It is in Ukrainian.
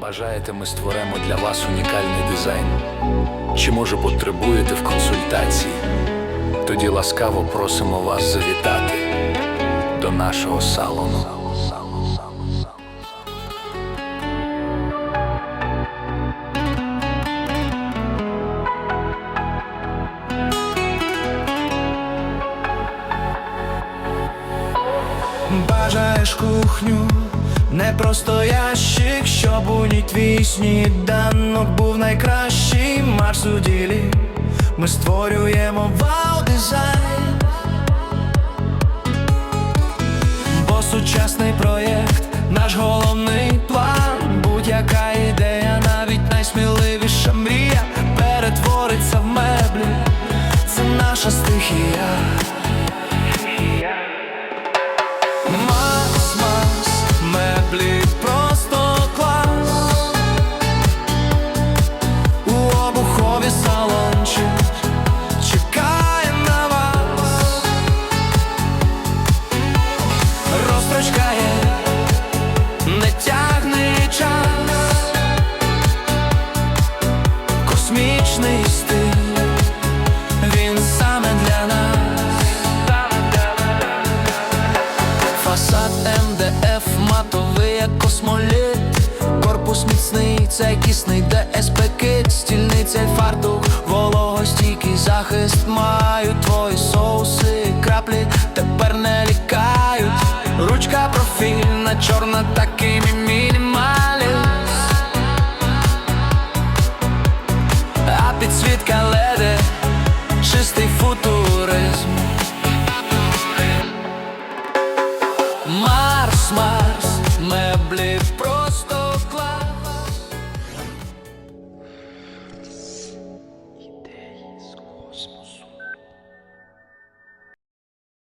Бажаєте, ми створимо для вас унікальний дизайн? Чи може потребуєте в консультації? Тоді ласкаво просимо вас завітати до нашого салону. Бажаєш кухню, не просто ящик, щоб у ній твій сніданок був найкращий марш у ділі. Ми створюємо вау дизайн, бо сучасний проєкт, наш головний план, будь-яка ідея, навіть найсміливіша мрія перетвориться в меблі. Це наша стихія. це космоліт, корпус міцний, це кисний, ДСП кит стільниця й фартух, вологостійкий захист мають твої соуси, краплі тепер не лікають. Ручка профільна, чорна, такий мій мінімаліс, а підсвітка леди, чистий футуризм.